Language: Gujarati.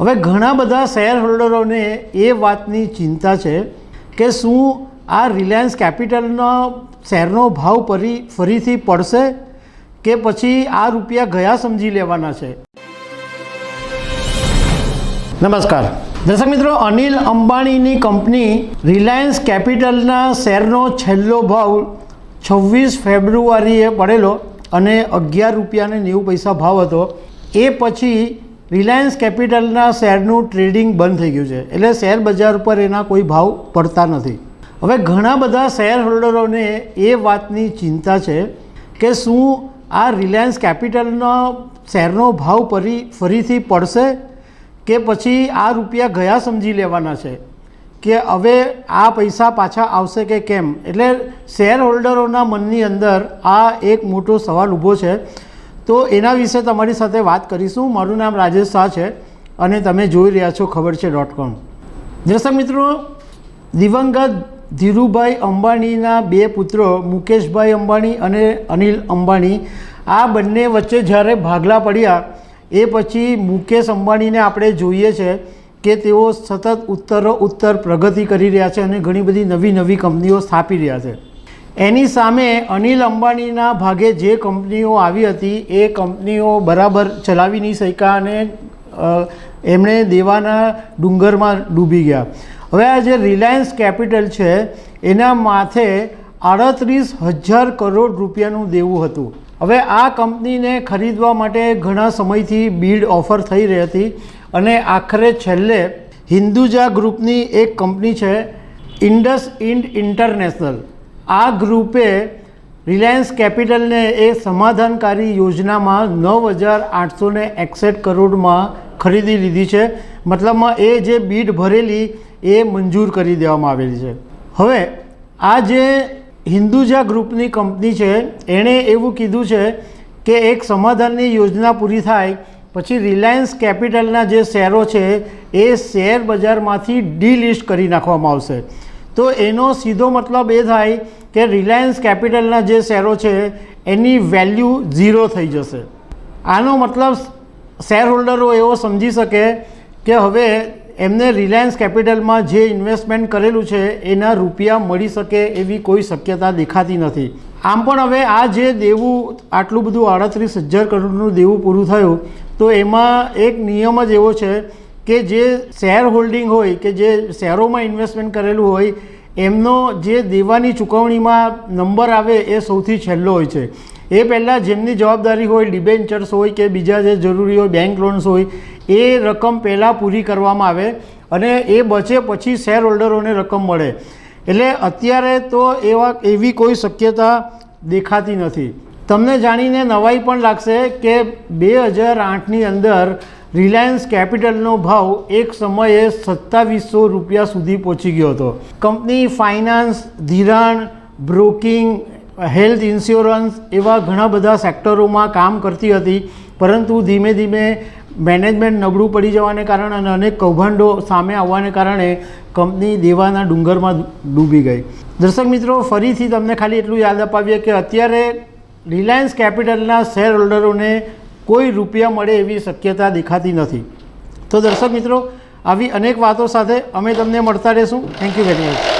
હવે ઘણા બધા શેર હોલ્ડરોને એ વાતની ચિંતા છે કે શું આ રિલાયન્સ કેપિટલનો શેરનો ભાવ ફરી, ફરીથી પડશે કે પછી આ રૂપિયા ગયા સમજી લેવાના છે? નમસ્કાર. દર્શક મિત્રો, અનિલ અંબાણીની કંપની રિલાયન્સ કેપિટલના શેરનો છેલ્લો ભાવ છવ્વીસ ફેબ્રુઆરીએ પડેલો અને અગિયાર રૂપિયાને નેવું પૈસા ભાવ હતો. એ પછી રિલાયન્સ કેપિટલના શેરનું ટ્રેડિંગ બંધ થઈ ગયું છે. એટલે શેર બજાર ઉપર એના કોઈ ભાવ પડતા નથી. હવે ઘણા બધા શેર હોલ્ડરોને એ વાતની ચિંતા છે કે શું આ રિલાયન્સ કેપિટલનો શેરનો ભાવ ફરી ફરીથી પડશે કે પછી આ રૂપિયા ગયા સમજી લેવાના છે? કે હવે આ પૈસા પાછા આવશે કે કેમ? એટલે શેર હોલ્ડરોના મનની અંદર આ એક મોટો સવાલ ઊભો છે તો એના વિશે તમારી સાથે વાત કરીશું. મારું નામ રાજેશ શાહ છે અને તમે જોઈ રહ્યા છો ખબર છે ડોટ કોમ. દર્શક મિત્રો, દિવંગત ધીરુભાઈ અંબાણીના બે પુત્રો, મુકેશભાઈ અંબાણી અને અનિલ અંબાણી, આ બંને વચ્ચે જ્યારે ભાગલા પડ્યા, એ પછી મુકેશ અંબાણીને આપણે જોઈએ છે કે તેઓ સતત ઉત્તરો ઉત્તર પ્રગતિ કરી રહ્યા છે અને ઘણી બધી નવી નવી કંપનીઓ સ્થાપી રહ્યા છે. એની સામે અનિલ અંબાણીના ભાગે જે કંપનીઓ આવી હતી, એ કંપનીઓ બરાબર ચલાવી નહીં શક્યા અને એમણે દેવાના ડુંગરમાં ડૂબી ગયા. હવે આ જે રિલાયન્સ કેપિટલ છે, એના માથે આડત્રીસ હજાર કરોડ રૂપિયાનું દેવું હતું. હવે આ કંપનીને ખરીદવા માટે ઘણા સમયથી બીડ ઓફર થઈ રહી હતી અને આખરે છેલ્લે હિન્દુજા ગ્રુપની એક કંપની છે, ઇન્ડસ ઇન્ડ ઇન્ટરનેશનલ. આ ગ્રુપે રિલાયન્સ કેપિટલને એ સમાધાનકારી યોજનામાં નવ હજાર આઠસો ને એકસઠ કરોડમાં ખરીદી લીધી છે. મતલબમાં એ જે બીડ ભરેલી એ મંજૂર કરી દેવામાં આવેલી છે. હવે આ જે હિન્દુજા ગ્રુપની કંપની છે, એણે એવું કીધું છે કે એક સમાધાનની યોજના પૂરી થાય, પછી રિલાયન્સ કેપિટલના જે શેરો છે, એ શેર બજારમાંથી ડીલિસ્ટ કરી નાખવામાં આવશે. તો એનો સીધો મતલબ એ થાય કે રિલાયન્સ કેપિટલના જે શેરો છે, એની વેલ્યુ ઝીરો થઈ જશે. આનો મતલબ શેર હોલ્ડરો એવો સમજી શકે કે હવે એમને રિલાયન્સ કેપિટલમાં જે ઇન્વેસ્ટમેન્ટ કરેલું છે, એના રૂપિયા મળી શકે એવી કોઈ શક્યતા દેખાતી નથી. આમ પણ હવે આ જે દેવું, આટલું બધું આડત્રીસ હજાર કરોડનું દેવું પૂરું થયું, તો એમાં એક નિયમ જ એવો છે કે જે શેર હોલ્ડિંગ હોય કે જે શેરોમાં ઇન્વેસ્ટમેન્ટ કરેલું હોય, એમનો જે દેવાની ચૂકવણીમાં નંબર આવે એ સૌથી છેલ્લો હોય છે. એ પહેલાં જેમની જવાબદારી હોય, ડિબેન્ચર્સ હોય કે બીજા જે જરૂરી હોય, બેંક લોન્સ હોય, એ રકમ પહેલાં પૂરી કરવામાં આવે અને એ બચે પછી શેર હોલ્ડરોને રકમ મળે. એટલે અત્યારે તો એવા, એવી કોઈ શક્યતા દેખાતી નથી. તમને જાણીને નવાઈ પણ લાગશે કે બે હજાર આઠની અંદર રિલાયન્સ કેપિટલનો ભાવ એક સમયે સત્તાવીસો રૂપિયા સુધી પહોંચી ગયો હતો. કંપની ફાઇનાન્સ, ધિરાણ, બ્રોકિંગ, હેલ્થ ઇન્સ્યોરન્સ એવા ઘણા બધા સેક્ટરોમાં કામ કરતી હતી, પરંતુ ધીમે ધીમે મેનેજમેન્ટ નબળું પડી જવાને કારણે અને અનેક કૌભાંડો સામે આવવાને કારણે કંપની દેવાના ડુંગરમાં ડૂબી ગઈ. દર્શક મિત્રો, ફરીથી તમને ખાલી એટલું યાદ અપાવીએ કે અત્યારે રિલાયન્સ કેપિટલના શેર હોલ્ડરોને કોઈ રૂપિયા મળે એવી શક્યતા દેખાતી નથી. તો દર્શક મિત્રો, આવી અનેક વાતો સાથે અમે તમને મળતા રહીશું. Thank you very much